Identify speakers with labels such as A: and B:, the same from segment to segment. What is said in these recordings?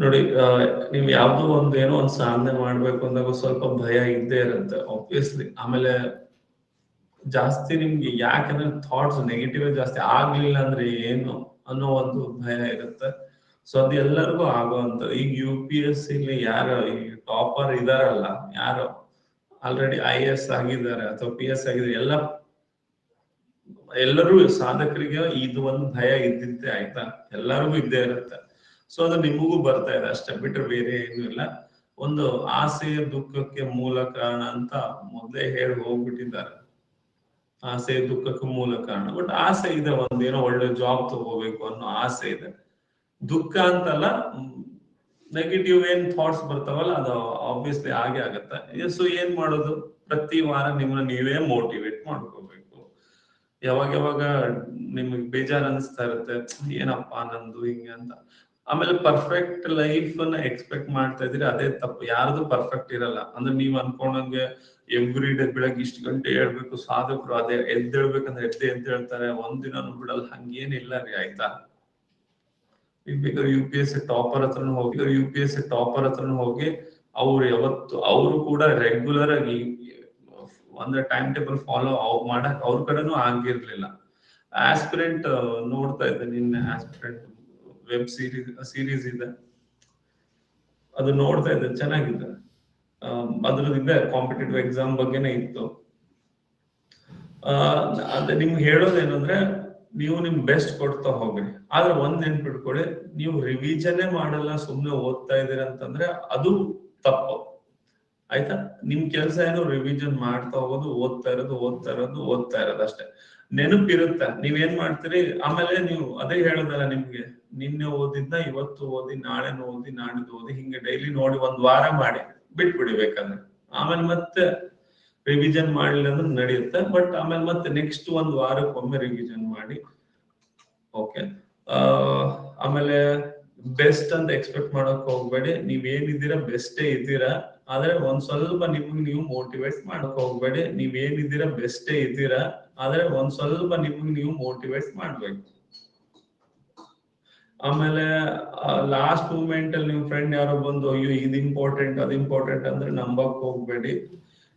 A: ನೋಡಿ ನೀವು ಯಾವ್ದೋ ಒಂದ್ ಏನೋ ಒಂದ್ ಸಾಧನೆ ಮಾಡ್ಬೇಕು ಅಂದಾಗ ಸ್ವಲ್ಪ ಭಯ ಇದ್ದೇ ಇರುತ್ತೆ ಆಬ್ವಿಯಸ್ಲಿ ಆಮೇಲೆ ಜಾಸ್ತಿ ನಿಮ್ಗೆ ಯಾಕಂದ್ರೆ ಥಾಟ್ಸ್ ನೆಗೆಟಿವ್ ಜಾಸ್ತಿ ಆಗ್ಲಿಲ್ಲ ಅಂದ್ರೆ ಏನು ಅನ್ನೋ ಒಂದು ಭಯ ಇರುತ್ತೆ. ಸೊ ಅದು ಎಲ್ಲರಿಗೂ ಆಗುವಂತ ಈಗ ಯು ಪಿ ಎಸ್ ಸಿ ಯಾರು, ಈ ಟಾಪರ್ ಇದಾರಲ್ಲ, ಯಾರು? ಆಲ್ರೆಡಿ ಐ ಎಸ್ ಆಗಿದ್ದಾರೆ ಅಥವಾ ಪಿ ಎಸ್ ಆಗಿದ್ದಾರೆ, ಎಲ್ಲ ಎಲ್ಲರೂ ಸಾಧಕರಿಗೆ ಇದು ಒಂದು ಭಯ ಇದ್ದಿದ್ದೆ ಆಯ್ತಾ? ಎಲ್ಲರಿಗೂ ಇದ್ದೇ ಇರುತ್ತೆ. ಸೊ ಅದು ನಿಮಗೂ ಬರ್ತಾ ಇದೆ ಅಷ್ಟೇ, ಬಿಟ್ರೆ ಬೇರೆ ಏನು ಇಲ್ಲ. ಒಂದು ಆಸೆ, ದುಃಖಕ್ಕೆ ಮೂಲ ಕಾರಣ ಅಂತ ಮೊದಲೇ ಹೇಳಿ ಹೋಗ್ಬಿಟ್ಟಿದ್ದಾರೆ. ಆಸೆ, ದುಃಖಕ್ಕೆ ಮೂಲ ಕಾರಣ. ಬಟ್ ಆಸೆ ಇದೆ, ಒಂದೇನೋ ಒಳ್ಳೆ ಜಾಬ್ ತಗೋಬೇಕು ಅನ್ನೋ ಆಸೆ ಇದೆ. ದುಃಖ ಅಂತಲ್ಲ ನೆಗೆಟಿವ್ ಏನ್ ಥಾಟ್ಸ್ ಬರ್ತಾವಲ್ಲ, ಅದು ಆಬ್ವಿಯಸ್ಲಿ ಆಗೇ ಆಗತ್ತೆ. ಸೊ ಏನ್ ಮಾಡೋದು? ಪ್ರತಿ ವಾರ ನಿಮ್ಮನ್ನ ನೀವೇ ಮೋಟಿವೇಟ್ ಮಾಡ್ಕೋಬೇಕು. ಯಾವಾಗ ಯಾವಾಗ ನಿಮಗೆ ಬೇಜಾರ್ ಅನಿಸ್ತಾ ಇರುತ್ತೆ ಏನಪ್ಪಾ ನಂದು ಹಿಂಗೆ ಅಂತ. ಆಮೇಲೆ ಪರ್ಫೆಕ್ಟ್ ಲೈಫ್ ಅನ್ನ ಎಕ್ಸ್ಪೆಕ್ಟ್ ಮಾಡ್ತಾ ಇದ್ರೆ ಅದೇ ತಪ್ಪು. ಯಾರ್ದು ಪರ್ಫೆಕ್ಟ್ ಇರಲ್ಲ. ಅಂದ್ರೆ ನೀವ್ ಅನ್ಕೊಂಡಂಗೆ ಎವ್ರಿ ಡೇ ಬೆಳಗ್ಗೆ ಇಷ್ಟು ಗಂಟೆ ಹೇಳ್ಬೇಕು ಸಾಧಕರು ಅದೇ ಎದ್ದೇಳ್ಬೇಕಂದ್ರೆ ಎದ್ದೆ ಎದ್ದು ಹೇಳ್ತಾರೆ ಒಂದಿನನು ಬಿಡಲ್ಲ, ಹಂಗೇನಿಲ್ಲ ರೀ, ಆಯ್ತಾ? U P S C topper ಹತ್ರನು ಹೋಗಿ U P S C topper ಹತ್ರನು ಹೋಗಿ, ಅವ್ರು ಯಾವತ್ತು, ಅವರು ಕೂಡ ರೆಗ್ಯುಲರ್ ಆಗಿ ಅಂದ್ರೆ ಟೈಮ್ ಟೇಬಲ್ ಫಾಲೋ ಮಾಡಕ್ ಅವ್ರ ಕಡೆನೂ ಆಗಿರ್ಲಿಲ್ಲ. ಆಸ್ಪಿರೆಂಟ್ ನೋಡ್ತಾ ಇದ್ದೆ ನಿನ್ನೆ ಆಸ್ಪಿರೆಂಟ್ ವೆಬ್ ಸೀರೀಸ್ ಸೀರೀಸ್ ಇದೆ. ಅದು ನೋಡ್ತಾ ಇದ್ದೆ, ಚೆನ್ನಾಗಿದೆ. ಅದ್ರದ್ದು ಕಾಂಪಿಟೇಟಿವ್ ಎಕ್ಸಾಮ್ ಬಗ್ಗೆನೇ ಇತ್ತು. ಅದೇ ನಿಮ್ಗೆ ಹೇಳೋದೇನಂದ್ರೆ, ನೀವು ನಿಮ್ ಬೆಸ್ಟ್ ಕೊಡ್ತಾ ಹೋಗ್ರಿ. ಆದ್ರೆ ಒಂದ್ ನೆನ್ಪಿಟ್ಕೊಳ್ಳಿ ನೀವು ರಿವಿಜನೇ ಮಾಡಲ್ಲ, ಸುಮ್ನೆ ಓದ್ತಾ ಇದೀರ ಅಂತಂದ್ರೆ ಅದು ತಪ್ಪು. ಆಯ್ತಾ? ನಿಮ್ ಕೆಲ್ಸ ಏನು ರಿವಿಜನ್ ಮಾಡ್ತಾ ಹೋಗೋದು, ಓದ್ತಾ ಇರೋದು ಓದ್ತಾ ಇರೋದು ಓದ್ತಾ ಇರೋದು ಅಷ್ಟೇ. ನೆನಪಿರುತ್ತೆ. ನೀವೇನ್ ಮಾಡ್ತೀರಿ? ಆಮೇಲೆ ನೀವು ಅದೇ ಹೇಳೋದಲ್ಲ ನಿಮ್ಗೆ, ನಿನ್ನೆ ಓದಿದ್ನ ಇವತ್ತು ಓದಿ ನಾಳೆ ಓದಿ ನಾಡಿದ್ದು ಓದಿ, ಹಿಂಗೆ ಡೈಲಿ ನೋಡಿ ಒಂದ್ ವಾರ ಮಾಡಿ, ಬಿಟ್ಬಿಡಿ ಬೇಕಂದ್ರೆ. ಆಮೇಲೆ ಮತ್ತೆ ರಿವಿಷನ್ ಮಾಡಿಲ್ಲ ಅಂದ್ರೆ ನಡೆಯುತ್ತೆ ಬಟ್ ಆಮೇಲೆ ಮತ್ತೆ ನೆಕ್ಸ್ಟ್ ಒಂದ್ ವಾರಕ್ಕೊಮ್ಮೆ ರಿವಿಷನ್ ಮಾಡಿ ಓಕೆ ಆಮೇಲೆ ಬೆಸ್ಟ್ ಅಂತ ಎಕ್ಸ್ಪೆಕ್ಟ್ ಮಾಡಕ್ ಹೋಗ್ಬೇಡಿ. ನೀವ್ ಏನಿದ್ದೀರಾ ಬೆಸ್ಟೇ ಇದ್ದೀರಾ? ಆದ್ರೆ ಒಂದ್ ಸ್ವಲ್ಪ ನಿಮ್ಗೆ ನೀವು ಮೋಟಿವೇಟ್ ಮಾಡಕ್ ಹೋಗ್ಬೇಡಿ ನೀವ್ ಏನಿದ್ದೀರಾ ಬೆಸ್ಟೇ ಇದ್ದೀರಾ? ಆದ್ರೆ ಒಂದ್ ಸ್ವಲ್ಪ ನಿಮ್ಗೆ ನೀವು ಮೋಟಿವೇಟ್ ಮಾಡ್ಬೇಕು. ಆಮೇಲೆ ಲಾಸ್ಟ್ ಮೂಮೆಂಟ್ ಅಲ್ಲಿ ನಿಮ್ ಫ್ರೆಂಡ್ ಯಾರೋ ಬಂದು, ಅಯ್ಯೋ, ಇದು ಇಂಪಾರ್ಟೆಂಟ್ ಅದು ಇಂಪಾರ್ಟೆಂಟ್ ಅಂದ್ರೆ ನಂಬಕ್ ಹೋಗ್ಬೇಡಿ.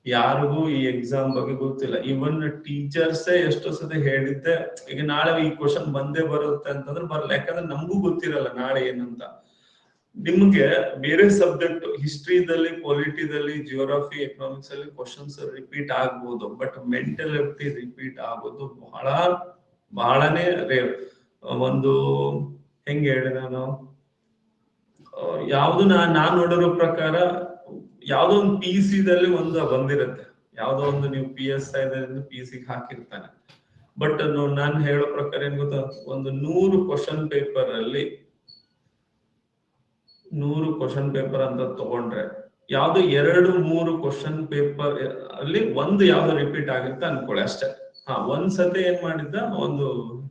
A: ಯಾರಿಗೂ ಈ ಎಕ್ಸಾಮ್ ಬಗ್ಗೆ ಗೊತ್ತಿಲ್ಲ. ಇವನ್ ಟೀಚರ್ಸ್ ಎಷ್ಟೋ ಸತಿ ಹೇಳಿದ್ದೆ, ಈಗ ನಾಳೆ ಈ ಕ್ವಶನ್ ಬಂದೇ ಬರುತ್ತೆ ಅಂತಂದ್ರೆ ಬರಲ್ಲ ಯಾಕಂದ್ರೆ ನಮಗೂ ಗೊತ್ತಿರಲ್ಲ ನಾಳೆ ಏನಂತ. ನಿಮ್ಗೆ ಬೇರೆ ಸಬ್ಜೆಕ್ಟ್ ಹಿಸ್ಟ್ರಿದಲ್ಲಿ ಪೊಲಿಟಿದಲ್ಲಿ ಜಿಯೋಗ್ರಫಿ ಎಕನಾಮಿಕ್ಸ್ ಅಲ್ಲಿ ಕ್ವಶನ್ಸ್ ರಿಪೀಟ್ ಆಗ್ಬೋದು ಬಟ್ ಮೆಂಟಲ್ ಎಫ್ಟಿ ರಿಪೀಟ್ ಆಗೋದು ಬಹಳ, ಬಹಳನೇ ರೇರ್ ಒಂದು, ಹೆಂಗೆ ಹೇಳಿ ನಾನು? ಯಾವ್ದು ನಾ, ನಾನ್ ನೋಡಿರೋ ಪ್ರಕಾರ ಯಾವ್ದೋ ಒಂದು ಪಿ ಸಿ ದಲ್ಲಿ ಒಂದು ಬಂದಿರುತ್ತೆ. ಯಾವ್ದೋ ಒಂದು ನೀವು P S I P C ಹಾಕಿರ್ತಾನೆ. But ನಾನು ಹೇಳೋ ಪ್ರಕಾರ ಏನ್ ಗೊತ್ತ? ಒಂದು ನೂರು ಕ್ವಶನ್ ಪೇಪರ್ ಅಲ್ಲಿ ನೂರು ಕ್ವಶನ್ ಪೇಪರ್ ಅಂತ ತಗೊಂಡ್ರೆ, ಯಾವ್ದು ಎರಡು, ಮೂರು ಕ್ವಶನ್ ಪೇಪರ್ ಅಲ್ಲಿ ಒಂದು ಯಾವ್ದು ರಿಪೀಟ್ ಆಗಿರುತ್ತೆ ಅನ್ಕೊಳ್ಳಿ ಅಷ್ಟೇ. ಹಾ, ಒಂದ್ ಸತಿ ಏನ್ ಮಾಡಿದ್ದ? ಒಂದು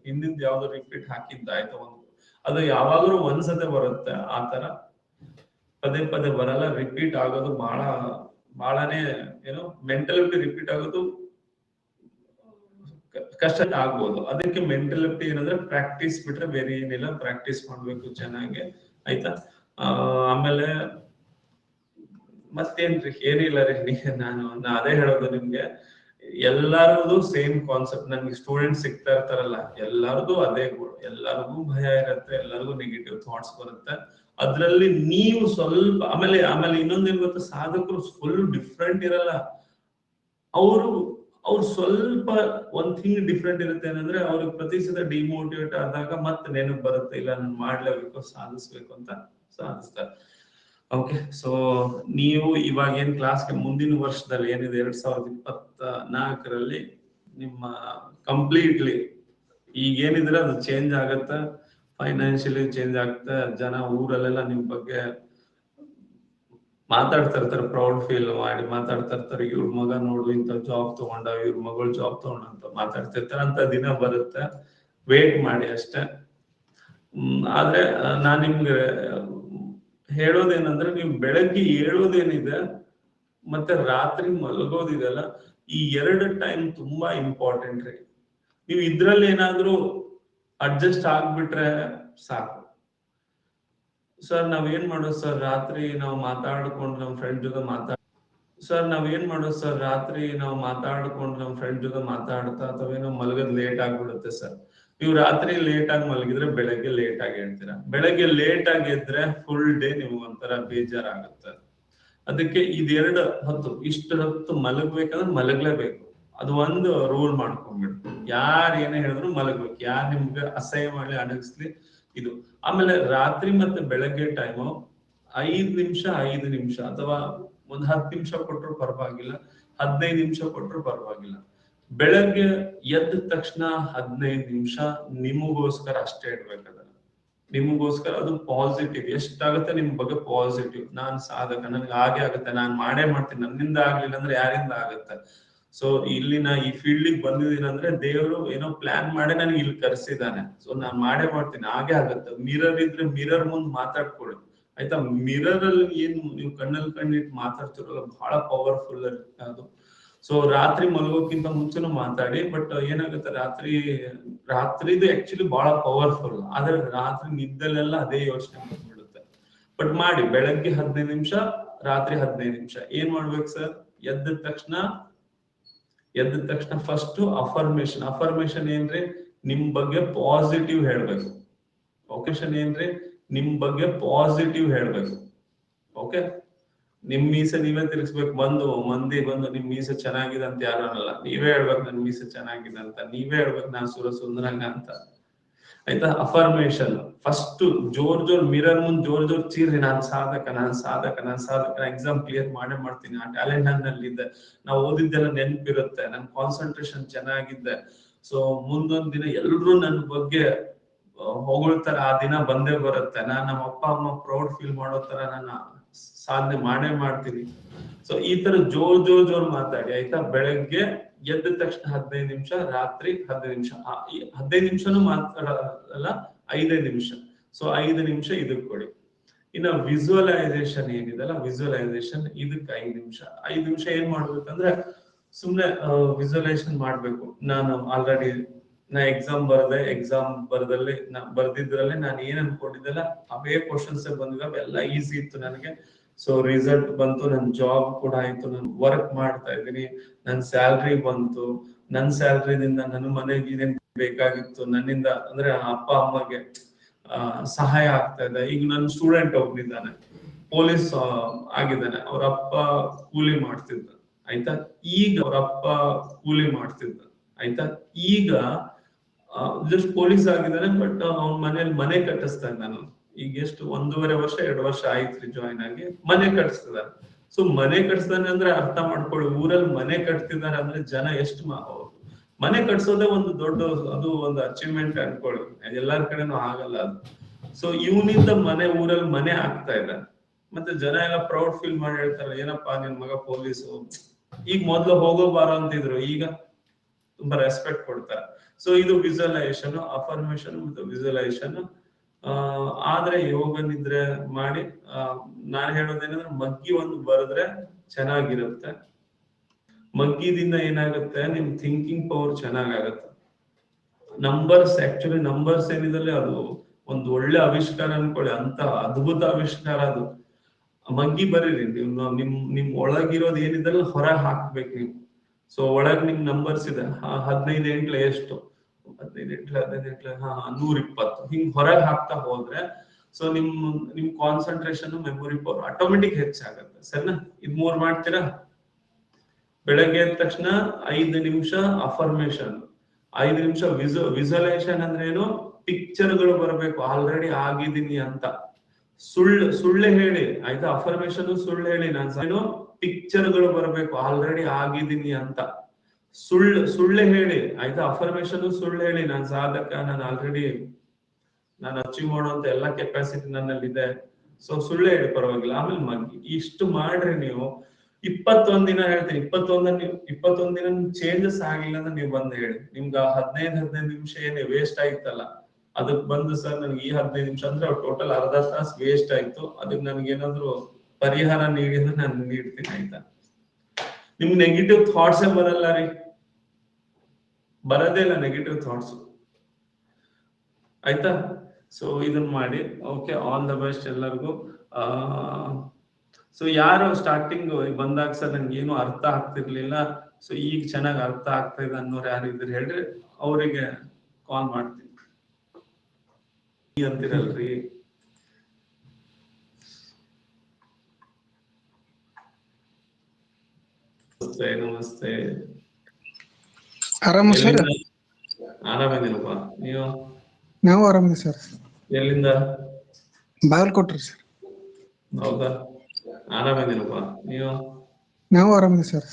A: ಹಿಂದಿಂದ ಯಾವ್ದು ರಿಪೀಟ್ ಹಾಕಿದ್ದ ಆಯ್ತು ಒಂದು. ಅದು ಯಾವಾಗ್ಲೂ ಒಂದ್ ಸತಿ ಬರುತ್ತೆ ಆತರ ತರ ಪದೇ ಪದೇ ಬರಲ್ಲ ರಿಪೀಟ್ ಆಗೋದು ಬಹಳ ಬಹಳನೇ ಏನು ಮೆಂಟಲಿಟಿ ರಿಪೀಟ್ ಆಗೋದು ಕಷ್ಟ ಆಗ್ಬೋದು. ಅದಕ್ಕೆ ಮೆಂಟಲಿಟಿ ಏನಂದ್ರೆ ಪ್ರಾಕ್ಟೀಸ್ ಬಿಟ್ರೆ ಬೇರೆ ಏನಿಲ್ಲ ಪ್ರಾಕ್ಟೀಸ್ ಮಾಡ್ಬೇಕು ಚೆನ್ನಾಗಿ, ಆಯ್ತಾ? ಆಮೇಲೆ ಮತ್ತೇನ್ರಿ? ಏನಿಲ್ಲ ರೀ. ನಾನು ಅದೇ ಹೇಳೋದು ನಿಮ್ಗೆ. ಎಲ್ಲಾರದು ಸೇಮ್ ಕಾನ್ಸೆಪ್ಟ್ ನನ್ಗೆ ಸ್ಟೂಡೆಂಟ್ ಸಿಗ್ತಾ ಇರ್ತಾರಲ್ಲ, ಎಲ್ಲಾರ್ದು ಅದೇ ಎಲ್ಲರಿಗೂ ಭಯ ಇರುತ್ತೆ, ಎಲ್ಲರಿಗೂ ನೆಗೆಟಿವ್ ಥಾಟ್ಸ್ ಬರುತ್ತೆ. ಅದ್ರಲ್ಲಿ ನೀವು ಸ್ವಲ್ಪ, ಆಮೇಲೆ ಆಮೇಲೆ ಇನ್ನೊಂದೇನ್ ಗೊತ್ತಾ? ಸಾಧಕರು ಫುಲ್ ಡಿಫ್ರೆಂಟ್ ಇರಲ್ಲ. ಅವರು ಅವ್ರು ಸ್ವಲ್ಪ ಒಂದ್ ಥಿಂಗ್ ಡಿಫ್ರೆಂಟ್ ಇರುತ್ತೆ ಏನಂದ್ರೆ ಅವ್ರಿಗೆ ಪ್ರತಿ ಸಲ ಡಿಮೋಟಿವೇಟ್ ಆದಾಗ ಮತ್ತೆ ನೆನಪ್ ಬರುತ್ತೆ, ಇಲ್ಲ ನಾನು ಮಾಡ್ಲೇಬೇಕು, ಸಾಧಿಸ್ಬೇಕು ಅಂತ ಸಾಧಿಸ್ತಾರೆ. ಓಕೆ ಸೊ ನೀವು ಇವಾಗ ಏನ್ ಕ್ಲಾಸ್ಗೆ ಮುಂದಿನ ವರ್ಷದಲ್ಲಿ ಏನಿದೆ, ಎರಡ್ ಸಾವಿರದ ಇಪ್ಪತ್ತ ನಾಲ್ಕರಲ್ಲಿ ನಿಮ್ಮ ಕಂಪ್ಲೀಟ್ಲಿ ಈಗ ಏನಿದ್ರೆ ಅದು ಚೇಂಜ್ ಆಗತ್ತ? ಫೈನಾನ್ಷಿಯಲಿ ಚೇಂಜ್ ಆಗುತ್ತೆ ಜನ ಊರಲ್ಲೆಲ್ಲ ನಿಮ್ ಬಗ್ಗೆ ಮಾತಾಡ್ತಾ ಇರ್ತಾರೆ ಪ್ರೌಡ್ ಫೀಲ್ ಮಾಡಿ ಮಾತಾಡ್ತಾ ಇರ್ತಾರೆ, ಇವ್ರ ಮಗ ನೋಡು ಇಂತ ಜಾಬ್ ತಗೊಂಡ, ಇವ್ರ ಮಗಳು ಜಾಬ್ ತಗೊಂಡ ಅಂತ ಮಾತಾಡ್ತಿರ್ತಾರೆ ಅಂತ ದಿನ ಬರುತ್ತೆ. ವೇಟ್ ಮಾಡಿ ಅಷ್ಟೇ. ಆದ್ರೆ ನಾನ್ ನಿಮ್ಗೆ ಹೇಳೋದೇನಂದ್ರೆ, ನೀವು ಬೆಳಗ್ಗೆ ಏಳೋದೇನಿದೆ ಮತ್ತೆ ರಾತ್ರಿ ಮಲಗೋದಿದೆಲ್ಲ, ಈ ಎರಡು ಟೈಮ್ ತುಂಬಾ ಇಂಪಾರ್ಟೆಂಟ್ ರೀ. ನೀವು ಇದ್ರಲ್ಲಿ ಏನಾದ್ರೂ ಅಡ್ಜಸ್ಟ್ ಆಗ್ಬಿಟ್ರೆ ಸಾಕು. ಸರ್ ನಾವ್ ಏನ್ ಮಾಡೋದು ಸರ್ ರಾತ್ರಿ ನಾವು ಮಾತಾಡ್ಕೊಂಡು ನಮ್ ಫ್ರೆಂಡ್ ಜೊತೆ ಮಾತಾಡ್ ಸರ್ ನಾವ್ ಏನ್ ಮಾಡೋದು ಸರ್ ರಾತ್ರಿ ನಾವು ಮಾತಾಡ್ಕೊಂಡು ನಮ್ ಫ್ರೆಂಡ್ ಜೊತೆ ಮಾತಾಡ್ತಾ ಅಥವಾ ಏನೋ ಮಲಗದ್ ಲೇಟ್ ಆಗ್ಬಿಡುತ್ತೆ ಸರ್ ನೀವು ರಾತ್ರಿ ಲೇಟ್ ಆಗಿ ಮಲಗಿದ್ರೆ ಬೆಳಗ್ಗೆ ಲೇಟ್ ಆಗಿ ಹೇಳ್ತೀರಾ? ಬೆಳಗ್ಗೆ ಲೇಟ್ ಆಗಿ ಎದ್ರೆ ಫುಲ್ ಡೇ ನಿಮ್ಗೆ ಒಂಥರ ಬೇಜಾರಾಗುತ್ತೆ. ಅದಕ್ಕೆ ಇದೆರಡು ಹೊತ್ತು, ಇಷ್ಟು ಹೊತ್ತು ಮಲಗ್ಬೇಕಂದ್ರೆ ಮಲಗ್ಲೇಬೇಕು. ಅದು ಒಂದು ರೂಲ್ ಮಾಡ್ಕೊಂಡ್ಬಿಡು ಯಾರ್ ಏನೇ ಹೇಳಿದ್ರು ಮಲಗ್ಬೇಕು. ಯಾರ್ ನಿಮ್ಗೆ ಅಸಹ್ಯ ಮಾಡಿ ಅಡಗಿಸ್ಲಿ ಇದು. ಆಮೇಲೆ ರಾತ್ರಿ ಮತ್ತೆ ಬೆಳಗ್ಗೆ ಟೈಮು ಐದ್ ನಿಮಿಷ, ಐದು ನಿಮಿಷ ಅಥವಾ ಒಂದ್ ಹತ್ತು ನಿಮಿಷ ಕೊಟ್ರು ಪರವಾಗಿಲ್ಲ, ಹದಿನೈದು ನಿಮಿಷ ಕೊಟ್ರು ಪರವಾಗಿಲ್ಲ. ಬೆಳಗ್ಗೆ ಎದ್ದ ತಕ್ಷಣ ಹದಿನೈದು ನಿಮಿಷ ನಿಮಗೋಸ್ಕರ ಅಷ್ಟೇ ಇಡ್ಬೇಕದ ನಿಮಗೋಸ್ಕರ ಅದು ಪಾಸಿಟಿವ್ ಎಷ್ಟಾಗುತ್ತೆ ನಿಮ್ ಬಗ್ಗೆ ಪಾಸಿಟಿವ್ ನಾನ್ ಸಾಧಕ ನನ್ಗೆ ಹಾಗೆ ಆಗುತ್ತೆ, ನಾನ್ ಮಾಡೇ ಮಾಡ್ತೀನಿ. ನನ್ನಿಂದ ಆಗ್ಲಿಲ್ಲ ಅಂದ್ರೆ ಯಾರಿಂದ ಆಗುತ್ತೆ? ಸೊ ಇಲ್ಲಿ ನಾ ಈ ಫೀಲ್ಡ್ ಬಂದಿದ್ದೀನಿ ಅಂದ್ರೆ ದೇವರು ಏನೋ ಪ್ಲಾನ್ ಮಾಡಿ ನನಗೆ ಇಲ್ಲಿ ಕರೆಸಿದ್ದಾನೆ. ಸೊ ನಾನ್ ಮಾಡೇ ಮಾಡ್ತೀನಿ. ಹಾಗೆ ಆಗತ್ತೆ. ಮಿರರ್ ಇದ್ರೆ ಮಿರರ್ ಮುಂದ್ ಮಾತಾಡ್ಕೊಳ್ಳಿ ಆಯ್ತಾ? ಮಿರರ್ ಅಲ್ಲಿ ಏನು ನೀವು ಕಣ್ಣಲ್ಲಿ ಕಣ್ಣಿಟ್ಟು ಮಾತಾಡ್ತಿರಲ್ಲ ಬಹಳ ಪವರ್ಫುಲ್ ಅದು. ಸೊ ರಾತ್ರಿ ಮಲಗೋಕ್ಕಿಂತ ಮುಂಚೆನೂ ಮಾತಾಡಿ ಬಟ್ ಏನಾಗುತ್ತೆ? ರಾತ್ರಿ, ರಾತ್ರಿದು ಆಕ್ಚುಲಿ ಬಹಳ ಪವರ್ಫುಲ್ ಆದ್ರೆ ರಾತ್ರಿ ನಿದ್ದಲೆಲ್ಲ ಅದೇ ಯೋಚನೆ ಬಂದ್ಬಿಡುತ್ತೆ. ಬಟ್ ಮಾಡಿ, ಬೆಳಗ್ಗೆ ಹದಿನೈದು ನಿಮಿಷ, ರಾತ್ರಿ ಹದಿನೈದು ನಿಮಿಷ. ಏನ್ ಮಾಡ್ಬೇಕು ಸರ್? ಎದ್ದ ತಕ್ಷಣ ಎದ್ದ ತಕ್ಷಣ ಫಸ್ಟ್ ಅಫರ್ಮೇಶನ್ ಅಫರ್ಮೇಶನ್ ಏನ್ರಿ? ನಿಮ್ ಬಗ್ಗೆ ಪಾಸಿಟಿವ್ ಹೇಳ್ಬೇಕು. ಒಕೇಶನ್ ಏನ್ರಿ? ನಿಮ್ ಬಗ್ಗೆ ಪಾಸಿಟಿವ್ ಹೇಳ್ಬೇಕು. ಓಕೆ ನಿಮ್ ಮೀಸೆ ನೀವೇ ತಿರ್ಗಿಸ್ಬೇಕು. ಬಂದು, ಮಂದಿ ಬಂದು, ನಿಮ್ ಮೀಸೆ ಚೆನ್ನಾಗಿದೆ ಅಂತ ಯಾರು ಅನ್ನಲ್ಲ ನೀವೇ ಹೇಳ್ಬೇಕು, ನನ್ ಮೀಸೆ ಚೆನ್ನಾಗಿದೆ ಅಂತ. ನೀವೇ ಹೇಳ್ಬೇಕು, ನಾನ್ ಸುರ ಸುಂದರಂಗ ಅಂತ. ಆಯ್ತಾ? ಅಫರ್ಮೇಶನ್ ಫಸ್ಟ್ ಜೋರ್ ಜೋರ್ ಮಿರರ್ ಮುಂದ್ ಜೋರ್ ಜೋರ್ ಚೀರ್ರಿ. ನಾನ್ ಸಾಧಕ ನಾನ್ ಸಾಧಕ ನಾನ್ ಸಾಧಕ. ಎಕ್ಸಾಮ್ ಕ್ಲಿಯರ್ ಮಾಡೇ ಮಾಡ್ತೀನಿ. ಆ ಟ್ಯಾಲೆಂಟ್ ನನ್ನಲ್ಲಿ ಇದೆ ನಾವು ಓದಿದ್ದೆಲ್ಲ ನೆನಪಿರುತ್ತೆ. ನನ್ ಕಾನ್ಸಂಟ್ರೇಷನ್ ಚೆನ್ನಾಗಿದೆ. ಸೊ ಮುಂದೊಂದ್ ದಿನ ಎಲ್ರು ನನ್ನ ಬಗ್ಗೆ ಹೊಗಳ್ತಾರ. ಆ ದಿನ ಬಂದೇ ಬರುತ್ತೆ. ನಾನ್ ನಮ್ಮ ಅಪ್ಪ, ಅಮ್ಮ ಪ್ರೌಡ್ ಫೀಲ್ ಮಾಡೋ ತರ ನಾನು ಸಾಧನೆ ಮಾಡೇ ಮಾಡ್ತೀನಿ. ಸೊ ಈ ತರ ಜೋರ್ ಜೋರ್ ಜೋರ್ ಮಾತಾಡಿ, ಆಯ್ತಾ? ಬೆಳಗ್ಗೆ ಎದ್ದ ತಕ್ಷಣ ಹದಿನೈದು ನಿಮಿಷ, ರಾತ್ರಿ ಹದಿನೈದು ನಿಮಿಷ. ಹದಿನೈದು ನಿಮಿಷನೂ ಮಾತಾಡಲ್ಲ ಐದೈದು ನಿಮಿಷ. ಸೊ ಐದು ನಿಮಿಷ ಇದಕ್ ಕೊಡಿ. ಇನ್ನ ವಿಜುವಲೈಸೇಷನ್ ಏನಿದೆಲ್ಲ ವಿಜುವಲೈಸೇಷನ್ ಇದಕ್ಕೆ ಐದು ನಿಮಿಷ. ಐದು ನಿಮಿಷ ಏನ್ ಮಾಡ್ಬೇಕಂದ್ರೆ ಸುಮ್ನೆ ವಿಜುವಲೈಸೇಷನ್ ಮಾಡ್ಬೇಕು. ನಾನು ಆಲ್ರೆಡಿ ನಾ ಎಕ್ಸಾಮ್ ಬರ್ದೆ ಎಕ್ಸಾಮ್ ಬರ್ದಲ್ಲಿ ನಾ, ಬರ್ದಿದ್ರಲ್ಲಿ ನಾನು ಏನ್ ಅನ್ಕೊಂಡಿದ್ದೆಲ್ಲ, ಅವೇ ಕ್ವಶನ್ಸ್ ಬಂದಿವೆ ಅವೆಲ್ಲ ಈಸಿ ಇತ್ತು ನನಗೆ. ಸೊ ರಿಸಲ್ಟ್ ಬಂತು, ನನ್ ಜಾಬ್ ಕೂಡ ಆಯ್ತು, ನಾನು ವರ್ಕ್ ಮಾಡ್ತಾ ಇದ್ದೀನಿ, ನನ್ ಸ್ಯಾಲ್ರಿ ಬಂತು. ನನ್ ಸ್ಯಾಲ್ರಿದಿಂದ ನನ್ನ ಮನೆಗೆ ಏನೇನ್ ಬೇಕಾಗಿತ್ತು, ನನ್ನಿಂದ, ಅಂದ್ರೆ ಅಪ್ಪ, ಅಮ್ಮಗೆ ಸಹಾಯ ಆಗ್ತಾ ಇದೆ. ಈಗ ನನ್ನ ಸ್ಟೂಡೆಂಟ್ ಒಬ್ಬನಿದ್ದಾನೆ ಪೊಲೀಸ್ ಆಗಿದ್ದಾನೆ. ಅವ್ರ ಅಪ್ಪ ಕೂಲಿ ಮಾಡ್ತಿದ್ದ, ಆಯ್ತಾ? ಈಗ ಅವ್ರ ಅಪ್ಪ ಕೂಲಿ ಮಾಡ್ತಿದ್ದ, ಆಯ್ತಾ? ಈಗ ಜಸ್ಟ್ ಪೊಲೀಸ್ ಆಗಿದ್ದಾನೆ ಬಟ್ ಅವ್ನ ಮನೇಲಿ ಮನೆ ಕಟ್ಟಿಸ್ತಾ ನಾನು. ಈಗ ಎಷ್ಟು, ಒಂದೂವರೆ ವರ್ಷ, ಎರಡು ವರ್ಷ ಆಯ್ತ್ರಿ ಜಾಯಿನ್ ಆಗಿ. ಮನೆ ಕಟ್ಟಿಸ್ತಿದ್ದಾರೆ ಸೊ ಮನೆ ಕಟ್ಸ್ತಾನೆ ಅಂದ್ರೆ ಅರ್ಥ ಮಾಡ್ಕೊಳ್ಳಿ, ಊರಲ್ಲಿ ಮನೆ ಕಟ್ತಿದ್ದಾರೆ ಅಂದ್ರೆ ಜನ ಎಷ್ಟು ಮನೆ ಕಟ್ಸೋದೇ ಒಂದು ದೊಡ್ಡ, ಅದು ಒಂದು ಅಚೀವ್ಮೆಂಟ್ ಅನ್ಕೊಳ್ಳಿ. ಎಲ್ಲಾರ ಕಡೆನೂ ಆಗಲ್ಲ ಅದು. ಸೊ ಇವನಿಂದ ಮನೆ, ಊರಲ್ಲಿ ಮನೆ ಆಗ್ತಾ ಇದೆ. ಮತ್ತೆ ಜನ ಎಲ್ಲ ಪ್ರೌಡ್ ಫೀಲ್ ಮಾಡಿ ಹೇಳ್ತಾರೆ ಏನಪ್ಪಾ ನಿನ್ ಮಗ ಪೊಲೀಸು ಈಗ ಮೊದ್ಲು ಹೋಗೋ ಬಾರೋ ಅಂತಿದ್ರು. ಈಗ ತುಂಬಾ ರೆಸ್ಪೆಕ್ಟ್ ಕೊಡ್ತಾರೆ. ಸೊ ಇದು ವಿಜುವಲೈಸೇಷನ್ ಅಫರ್ಮೇಶನ್ ಮತ್ತು ವಿಜುವಲೈಸೇಷನ್ ಆದ್ರೆ ಯೋಗ ನಿದ್ರೆ ಮಾಡಿ ನಾನ್ ಹೇಳೋದೇನಂದ್ರೆ ಮಗ್ಗಿ ಒಂದು ಬರೆದ್ರೆ ಚೆನ್ನಾಗಿರುತ್ತೆ. ಮಗ್ಗಿದಿಂದ ಏನಾಗುತ್ತೆ, ನಿಮ್ ಥಿಂಕಿಂಗ್ ಪವರ್ ಚೆನ್ನಾಗಾಗತ್ತೆ. ನಂಬರ್ಸ್ ಆಕ್ಚುಲಿ ನಂಬರ್ಸ್ ಏನಿದ್ರೆ ಅದು ಒಂದು ಒಳ್ಳೆ ಆವಿಷ್ಕಾರ ಅನ್ಕೊಳ್ಳಿ, ಅಂತ ಅದ್ಭುತ ಆವಿಷ್ಕಾರ ಅದು. ಮಗ್ಗಿ ಬರೀರಿ ನೀವು ನಿಮ್ ನಿಮ್ ಒಳಗಿರೋದು ಏನಿದ್ರೆ ಹೊರ ಹಾಕ್ಬೇಕು ನೀವು. ಸೊ ಒಳಗ್ ನಿಮ್ ನಂಬರ್ಸ್ ಇದೆ ಹದಿನೈದು ಎಂಟ್ಲೆ ಎಷ್ಟು? ಹದಿನೈದು ಎಂಟ್ಲೆ ಹದಿನೈದು ಎಂಟ್ಲೆ, ಹಾ ನೂರ ಇಪ್ಪತ್ತು ಹಿಂಗ್ ಹೊರಗೆ ಹಾಕ್ತಾ ಹೋದ್ರೆ ಸೊ ನಿಮ್ ನಿಮ್ ಕಾನ್ಸಂಟ್ರೇಷನ್ ಮೆಮೊರಿ ಪವರ್ ಆಟೋಮೆಟಿಕ್ ಹೆಚ್ಚಾಗತ್ತೆ. ಸರಿನಾ? ಇದ್ ಮೂರ್ ಮಾಡ್ತೀರಾ? ಬೆಳಗ್ಗೆ ಎದ್ದ ತಕ್ಷಣ ಐದು ನಿಮಿಷ ಅಫರ್ಮೇಶನ್ ಐದು ನಿಮಿಷ ವಿಸು ವಿಸಲೇಷನ್ ಅಂದ್ರೆ ಏನು? ಪಿಕ್ಚರ್ಗಳು ಬರಬೇಕು. ಆಲ್ರೆಡಿ ಆಗಿದ್ದೀನಿ ಅಂತ. ಸುಳ್ಳು, ಸುಳ್ಳೆ ಹೇಳಿ, ಆಯ್ತಾ? ಅಫರ್ಮೇಶನ್ ಸುಳ್ಳು ಹೇಳಿ, ನಾನು ಏನು ಪಿಕ್ಚರ್ಗಳು ಬರಬೇಕು ಆಲ್ರೆಡಿ ಆಗಿದ್ದೀನಿ ಅಂತ. ಸುಳ್ಳು, ಸುಳ್ಳೆ ಹೇಳಿ, ಆಯ್ತಾ? ಅಫರ್ಮೇಶನ್ ಸುಳ್ಳು ಹೇಳಿ, ನಾನು ಸಾಧಕ ನಾನು ಆಲ್ರೆಡಿ ನಾನು ಅಚೀವ್ ಮಾಡುವಂತ ಎಲ್ಲಾ ಕೆಪಾಸಿಟಿ ನನ್ನಲ್ಲಿ ಇದೆ ಸೊ ಸುಳ್ಳೆ ಹೇಳಿ, ಪರವಾಗಿಲ್ಲ. ಆಮೇಲೆ ಮಗ್ಗಿ ಇಷ್ಟು ಮಾಡ್ರಿ ನೀವು. ಇಪ್ಪತ್ತೊಂದ್ ದಿನ ಹೇಳ್ತೀನಿ. ಇಪ್ಪತ್ತೊಂದ ನೀವು ಇಪ್ಪತ್ತೊಂದ್ ದಿನ ಚೇಂಜಸ್ ಆಗಿಲ್ಲ ಅಂದ್ರೆ ನೀವು ಬಂದು ಹೇಳಿ. ನಿಮ್ಗೆ ಹದಿನೈದು ಹದಿನೈದು ನಿಮಿಷ ಏನೇ ವೇಸ್ಟ್ ಆಯ್ತಲ್ಲ. ಅದಕ್ ಬಂದು ಸರ್ ನನ್ಗೆ ಈ ಹದಿನೈದು ನಿಮಿಷ ಅಂದ್ರೆ ಟೋಟಲ್ ಅರ್ಧ ತಾಸ್ ವೇಸ್ಟ್ ಆಯ್ತು. ಅದಕ್ಕೆ ನನ್ಗೆ ಏನಾದ್ರು ಪರಿಹಾರ ನೀಡಿದ್ರೆ ನಾನು ನೀಡ್ತೀನಿ ಆಯ್ತಾ? ನಿಮ್ ನೆಗೆಟಿವ್ ಥಾಟ್ಸ್ ಬರಲ್ಲ ರೀ? ಬರೋದೇ ಇಲ್ಲ ನೆಗೆಟಿವ್ ಥಾಟ್ಸ್ ಆಯ್ತಾ? ಸೊ ಇದನ್ನ ಮಾಡಿ. ಓಕೆ ಆಲ್ ದ ಬೆಸ್ಟ್ ಎಲ್ಲರಿಗೂ. ಸೊ ಯಾರು ಸ್ಟಾರ್ಟಿಂಗ್ ಬಂದಾಗ ಸರ್ ನಂಗೆ ಏನು ಅರ್ಥ ಆಗ್ತಿರ್ಲಿಲ್ಲ. ಸೊ ಈಗ ಚೆನ್ನಾಗಿ ಅರ್ಥ ಆಗ್ತಾ ಇದೆ ಅನ್ನೋರು ಯಾರು ಇದ್ರೆ ಹೇಳ್ರಿ. ಅವರಿಗೆ ಕಾಲ್ ಮಾಡ್ತೀನಿ. ಅಂತೀರಲ್ರಿ. ನಮಸ್ತೆ ನಮಸ್ತೆ.
B: ಆರಾಮ ಸರ್?
A: ಆರಾಮಿದ್ದೀನಪ್ಪ ನೀವು?
B: ನಾವು ಆರಾಮಿದ್ದೀವಿ ಸರ್.
A: ಎಲ್ಲಿಂದ?
B: ಬಾಗಲಕೋಟ್ರಿ ಸರ್.
A: ಹೌದಾ? ಆರಾಮಿದ್ದೀನಪ್ಪ ನೀವು?
B: ನಾವು ಆರಾಮಿದ್ದೀವಿ ಸರ್.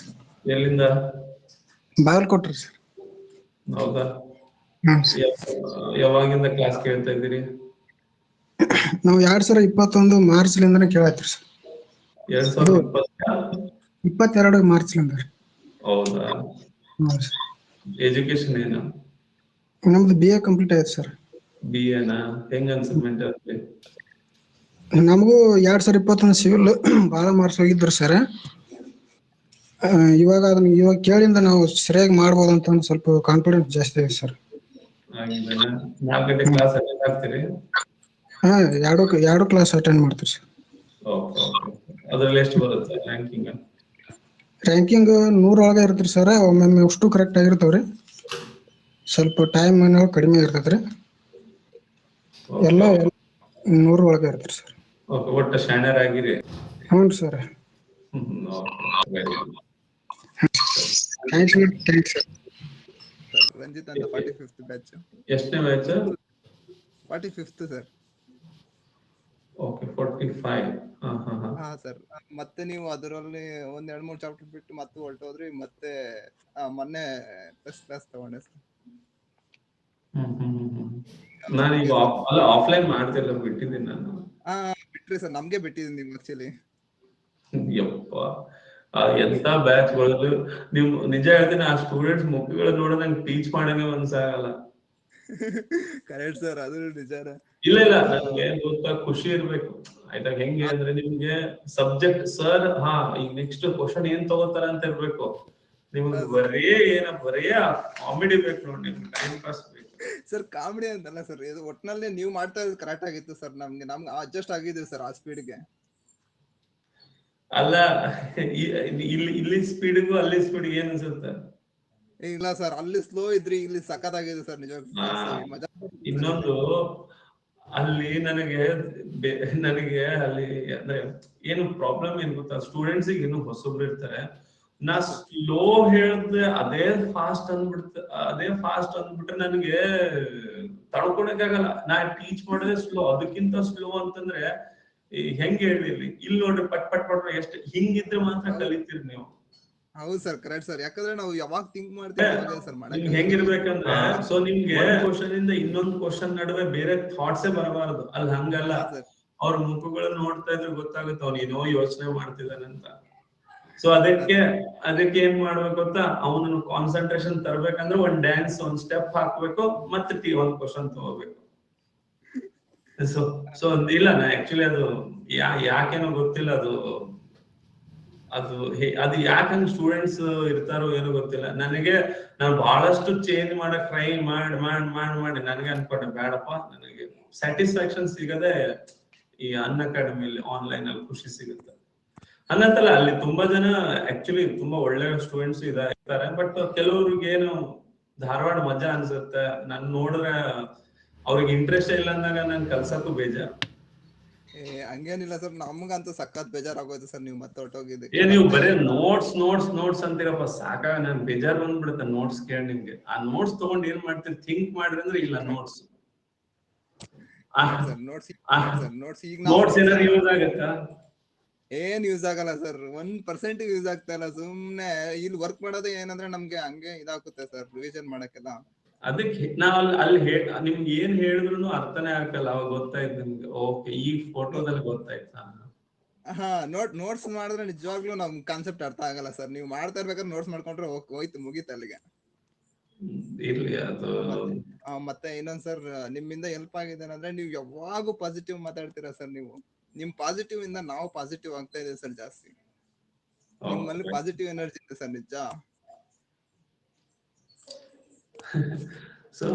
A: ಎಲ್ಲಿಂದ?
B: ಬಾಗಲಕೋಟ್ರಿ ಸರ್.
A: ಹೌದಾ? ಯಾವಾಗಿಂದ ಕ್ಲಾಸ್ ಕೇಳ್ತಾ ಇದ್ದೀರಿ?
B: ನಾವು ಎರಡ್ ಸಾವಿರ ಇಪ್ಪತ್ತೊಂದು ಮಾರ್ಚ್ಲಿಂದನೇ ಕೇಳತ್ತೀರಿ ಸರ್.
A: ಎರಡ್ ಸಾವಿರದ ಇಪ್ಪತ್ತ
B: ಇಪ್ಪತ್ತೆರಡು ಮಾರ್ಚ್ಲಿಂದ. ರೀ
A: ಹೌದಾ ಎಜುಕೇಶನ್ ಏನು?
B: ನಮ್ದು ಬಿ ಎ ಕಂಪ್ಲೀಟ್ ಆಯ್ತು ಸರ್.
A: ಬಿ ಎನಾ ಹೆಂಗ್ ಅನ್ಸುತ್ತೆ ಮೆಂಟಲ್
B: ನಮಗೂ ಎರಡ್ ಸಾವಿರ ಇಪ್ಪತ್ತೊಂದು ಸಿವಿಲ್ ಭಾಳ ಮಾರ್ಕ್ಸ್ ಹೋಗಿದ್ರು ಸರ್. ಇವಾಗ ಅದನ್ನ ಇವಾಗ ಕೇಳಿಂದ ನಾವು ಸರಿಯಾಗಿ ಮಾಡ್ಬೋದು ಅಂತ ಒಂದು ಸ್ವಲ್ಪ ಕಾನ್ಫಿಡೆನ್ಸ್ ಜಾಸ್ತಿ ಇದೆ ಸರ್.
A: ಆಗಿದೆನಾ ನಾಲ್ಕು ಕ್ಲಾಸ್ ಅಟೆಂಡ್ ಆಗ್ತೀರಿ?
B: ಹಾ ಎರಡು ಎರಡು ಕ್ಲಾಸ್ ಅಟೆಂಡ್ ಮಾಡ್ತೀವಿ ಸರ್
A: ಓಕೆ ಅದ್ರಲ್ಲಿ ಎಷ್ಟು ಬರುತ್ತೆ ರ್ಯಾಂಕಿಂಗ್
B: ರ್ಯಾಂಕಿಂಗ್ ನೂರೊಳಗೆ ಇರ್ತೀರಿ ಸರ್ ಒಮ್ಮೊಮ್ಮೆ ಅಷ್ಟು ಕರೆಕ್ಟ್ ಆಗಿರ್ತಾವ್ರಿ ಸ್ವಲ್ಪ ಟೈಮ್ ಏನೋ ಕಡಿಮೆ ಇರ್ತೈತ್ರಿ ಎಲ್ಲ ನೂರ ಒಳಗೆ ಇರ್ತೀರಿ ಸರ್
A: ಓಕೆ ಒಟ್ಟು ಶಾಣ್ಯರ್ ಆಗಿರಿ.
B: ಹ್ಞೂ sir
A: thank
B: thanks thanks sir
C: sir Ranjit ಅಂತ ಫಾರ್ಟಿ ಫಿಫ್ತ್ ಬ್ಯಾಚ್
A: ಎಷ್ಟನೇ batch
C: forty fifth sir
A: okay forty five ಹಾ ಹಾ ಹಾ
C: ಹಾ ಸರ್ ಮತ್ತೆ ನೀವು ಅದರಲ್ಲಿ ಒಂದ್ ಎರಡ್ ಮೂರ್ ಚಾಪ್ಟರ್ ಬಿಟ್ಟು ಮತ್ತೆ ಹೊರಟೋದ್ರಿ ಮತ್ತೆ ಮೊನ್ನೆ ಫಸ್ಟ್ ಕ್ಲಾಸ್ ತಗೊಂಡೆ ಸರ್
A: ನಾನು ಈಗ. ಅಲ್ಲ ಆಫ್ಲೈನ್ ಮಾಡ್ತಿಲ್ಲ ಬಿಟ್ಟಿದ್ದೀನಿ ನಾನು.
C: ಹಾ ಬಿಟ್ರಿ ಸರ್ ನಮ್ಗೆ ಬಿಟ್ಟಿದ್ದೀನಿ ನೀವು ಆಕ್ಚುಲಿ
A: ಯಪ್ಪ. ಎಂತ ಬ್ಯಾಚ್ ಗಳಲ್ಲೂ ನೀವು ನಿಜ ಹೇಳ್ತೀನಿ ಆ ಸ್ಟೂಡೆಂಟ್ಸ್ ಮುಖಗಳು ನೋಡ ನಂಗೆ ಟೀಚ್ ಮಾಡಂಗೆ ಮನ್ಸಾಗಲ್ಲ.
C: ಕರೆಕ್ಟ್ ಸರ್ ಅದು ನಿಜಾರ
A: ಇಲ್ಲ ಇಲ್ಲ ನನ್ಗೆ ಗೊತ್ತಾ ಖುಷಿ ಇರ್ಬೇಕು. ಆಯ್ತಾ ಹೆಂಗೆ ಅಂದ್ರೆ ನಿಮ್ಗೆ ಸಬ್ಜೆಕ್ಟ್ ಸರ್ ಹಾ ಈಗ ನೆಕ್ಸ್ಟ್ ಕ್ವಶನ್ ಏನ್ ತಗೋತಾರ ಅಂತ ಇರ್ಬೇಕು. ನಿಮ್ಗೆ ಬರೇ ಏನ ಬರೇ ಕಾಮಿಡಿ ಬೇಕು ನೋಡಿ ನಿಮ್ಗೆ ಟೈಮ್ ಪಾಸ್ ಬೇಕು.
C: ಸರ್ ಕಾಮಿಡಿ ಅಂತಲ್ಲ ಸರ್ ಇದು ಒಟ್ನಲ್ಲಿ ನೀವು ಮಾಡ್ತಾ ಇರೋದು ಕರೆಕ್ಟ್ ಆಗಿತ್ತು ಸರ್ ನಮ್ಗೆ ನಮ್ಗೆ ಅಡ್ಜಸ್ಟ್ ಆಗಿದ್ದೀವಿ ಸರ್ ಆ ಸ್ಪೀಡ್ಗೆ
A: ಅಲ್ಲ ಇಲ್ಲಿ ಇಲ್ಲಿ ಸ್ಪೀಡ್ಗೂ ಅಲ್ಲಿ ಸ್ಪೀಡ್ ಏನ್ ಅನ್ಸುತ್ತೆ?
C: ಇಲ್ಲ ಸರ್ ಅಲ್ಲಿ ಸ್ಲೋ ಇದ್ರಿ ಇಲ್ಲಿ ಸಖತ್ತಾಗಿದೆ ಸರ್ ನಿಜ.
A: ಇನ್ನೊಂದು ಅಲ್ಲಿ ನನಗೆ ನನಗೆ ಅಲ್ಲಿ ಅಂದ್ರೆ ಏನು ಪ್ರಾಬ್ಲಮ್ ಏನ್ ಗೊತ್ತಾ? ಸ್ಟೂಡೆಂಟ್ಸ್ ಏನು ಹೊಸಬ್ರು ಇರ್ತಾರೆ. ನಾ ಸ್ಲೋ ಹೇಳ್ದೆ ಅದೇ ಫಾಸ್ಟ್ ಅಂದ್ಬಿಡ್ತ ಅದೇ ಫಾಸ್ಟ್ ಅಂದ್ಬಿಟ್ರೆ ನನಗೆ ತಡ್ಕೊಳಕ್ಕಾಗಲ್ಲ. ನಾ ಟೀಚ್ ಮಾಡಿದ್ರೆ ಸ್ಲೋ ಅದಕ್ಕಿಂತ ಸ್ಲೋ ಅಂತಂದ್ರೆ ಹೆಂಗ್ ಹೇಳಿರ್ಲಿ? ಇಲ್ಲಿ ನೋಡ್ರಿ ಪಟ್ ಪಟ್ ಪಟ್ ಎಷ್ಟು ಹಿಂಗಿದ್ರೆ ಮಾತ್ರ ಕಲಿತೀರಿ ನೀವು.
C: ಹೌದು ಸರ್ ಕರೆಕ್ಟ್ ಸರ್. ಯಾಕಂದ್ರೆ ನಾವು ಯಾವಾಗ ಥಿಂಕ್ ಮಾಡ್ತೀವಿ ಸರ್
A: ನಿಮ್ಗೆ ಹೆಂಗಿರ್ಬೇಕಂದ್ರೆ ಸೊ ನಿಮ್ಗೆ ಕ್ವಶನ್ ಇಂದ ಇನ್ನೊಂದು ಕ್ವಶನ್ ನಡುವೆ ಬೇರೆ ಥಾಟ್ಸ್ ಬರಬಾರದು. ಅಲ್ಲಿ ಹಂಗಲ್ಲ. ಅವ್ರ ಮುಖಗಳನ್ನ ನೋಡ್ತಾ ಇದ್ರೆ ಗೊತ್ತಾಗುತ್ತೆ ಅವ್ನು ಏನೋ ಯೋಚನೆ ಮಾಡ್ತಿದ್ದಾನಂತ ಸೊ ಅದಕ್ಕೆ ಅದಕ್ಕೆ ಏನ್ ಮಾಡ್ಬೇಕು ಗೊತ್ತಾ? ಅವನನ್ನು ಕಾನ್ಸಂಟ್ರೇಷನ್ ತರ್ಬೇಕಂದ್ರೆ ಒಂದ್ ಡ್ಯಾನ್ಸ್ ಒಂದ್ ಸ್ಟೆಪ್ ಹಾಕ್ಬೇಕು ಮತ್ತೆ ಟಿ ಒಂದ್ ಕ್ವಶನ್ ತಗೋಬೇಕು. ಸೊ ಸೊ ಇಲ್ಲ ಆಕ್ಚುಲಿ ಅದು ಯಾ, ಯಾಕೇನೋ ಗೊತ್ತಿಲ್ಲ, ಅದು ಅದು ಅದು ಯಾಕಂಗ್ ಸ್ಟೂಡೆಂಟ್ಸ್ ಇರ್ತಾರೋ ಏನೋ ಗೊತ್ತಿಲ್ಲ. ನನಗೆ, ನಾನು ಬಹಳಷ್ಟು ಚೇಂಜ್ ಮಾಡಕ್ ಟ್ರೈ ಮಾಡಿ ಮಾಡಿ ಮಾಡಿ ಮಾಡಿ, ನನಗೆ ಅನ್ಕೊಂಡೆ ಬೇಡಪ್ಪ ನನಗೆ ಸ್ಯಾಟಿಸ್ಫ್ಯಾಕ್ಷನ್ ಸಿಗದೆ ಈ ಅನ್ ಅಕಾಡೆಮಿಲಿ ಆನ್ಲೈನ್ ಅಲ್ಲಿ ಖುಷಿ ಸಿಗುತ್ತೆ. ಅನ್ನತ್ತಲ್ಲ ಅಲ್ಲಿ ತುಂಬಾ ಜನ ಆಕ್ಚುಲಿ ತುಂಬಾ ಒಳ್ಳೆ ಸ್ಟೂಡೆಂಟ್ಸ್ ಇದ್ದಾರೆ ಬಟ್ ಕೆಲವ್ರಿಗೆ ಏನು ಧಾರವಾಡ ಮಜಾ ಅನ್ಸುತ್ತೆ. ನನ್ ನೋಡಿದ್ರೆ ಅವ್ರಿಗೆ ಇಂಟ್ರೆಸ್ಟ್ ಇಲ್ಲ ಅಂದಾಗ ನನ್ ಕಲ್ಸಕ್ಕೂ ಬೇಜಾರ್.
C: ಏ ಹಂಗೇನಿಲ್ಲ ಸರ್ ನಮ್ಗಂತೂ ಸಖತ್ ಬೇಜಾರಾಗೋಯ್ತು ಸರ್ ನೀವು ಮತ್ತೆ ಹೊರಟೋಗಿದ್ದು
A: ಏ ನೀವು ಬರೇ ನೋಟ್ಸ್ ನೋಟ್ಸ್ ನೋಟ್ಸ್ ಅಂತೀರಪ್ಪ. ಸಾಕಾಗ ನನ್ ಬೇಜಾರ್ ಬಂದ್ಬಿಡುತ್ತೆ ನೋಟ್ಸ್ ಕೇಳಿ ನಿಮ್ಗೆ. ಆ ನೋಟ್ಸ್ ತಗೊಂಡ್ ಏನ್ ಮಾಡ್ತೀರಿ? ಥಿಂಕ್ ಮಾಡ್ರಿ ಅಂದ್ರೆ ಇಲ್ಲ ನೋಟ್ಸ್
C: ನೋಟ್ಸ್ ಈಗ
A: ನೋಟ್ಸ್ ಏನಾದ್ರು ಯೂಸ್ ಆಗತ್ತಾ?
C: ಏನ್ ಯೂಸ್ ಆಗಲ್ಲ ಸರ್ ಒಂದ್ ಪರ್ಸೆಂಟ್ ಯೂಸ್ ಆಗ್ತಾ ಇಲ್ಲ. ಸುಮ್ನೆ ಇಲ್ಲಿ ವರ್ಕ್ ಮಾಡೋದೇ ಏನಂದ್ರೆ ನಮ್ಗೆ ಹಂಗೆ ಇದಾಗುತ್ತೆ ಸರ್ ರಿವಿಷನ್ ಮಾಡಕ್ಕೆಲ್ಲ.
A: ಅದಕ್ಕೆ ನಾವ್ ಅಲ್ಲಿ ಅಲ್ಲಿ ನಿಮ್ಗೆ ಏನ್ ಹೇಳಿದ್ರು ಅರ್ಥನೇ ಆಗಲ್ಲ ಅವಾಗ ಗೊತ್ತಾಯ್ತು ನಿಮ್ಗೆ. ಓಕೆ ಈ ಫೋಟೋದಲ್ಲಿ ಗೊತ್ತಾಯ್ತಾ
C: ಹಾ ನೋಟ್ ನೋಟ್ಸ್ ಮಾಡಿದ್ರೆ ನಿಜವಾಗ್ಲೂ ನಮ್ ಕಾನ್ಸೆಪ್ಟ್ ಅರ್ಥ ಆಗಲ್ಲ ಸರ್. ನೀವು ಮಾಡ್ತಾ ಇರ್ಬೇಕಾದ್ರೆ ನೋಟ್ಸ್ ಮಾಡ್ಕೊಂಡ್ರೆ ಹೋಯ್ತು ಮುಗೀತು ಅಲ್ಲಿಗೆ.
A: ಇರ್ಲಿ ಅದು.
C: ಮತ್ತೆ ಇನ್ನೊಂದ್ ಸರ್ ನಿಮ್ಮಿಂದ ಹೆಲ್ಪ್ ಆಗಿದೆ ಅಂದ್ರೆ ನೀವು ಯಾವಾಗೂ ಪಾಸಿಟಿವ್ ಮಾತಾಡ್ತೀರಾ ಸರ್ ನೀವು. ನಿಮ್ ಪಾಸಿಟಿವ್ ಇಂದ ನಾವು ಪಾಸಿಟಿವ್ ಆಗ್ತಾ ಇದೆ ಸರ್ ಜಾಸ್ತಿ. ನಿಮ್ಮಲ್ಲಿ ಪಾಸಿಟಿವ್ ಎನರ್ಜಿ ಇದೆ ಸರ್ ನಿಜ.
A: ಸೊ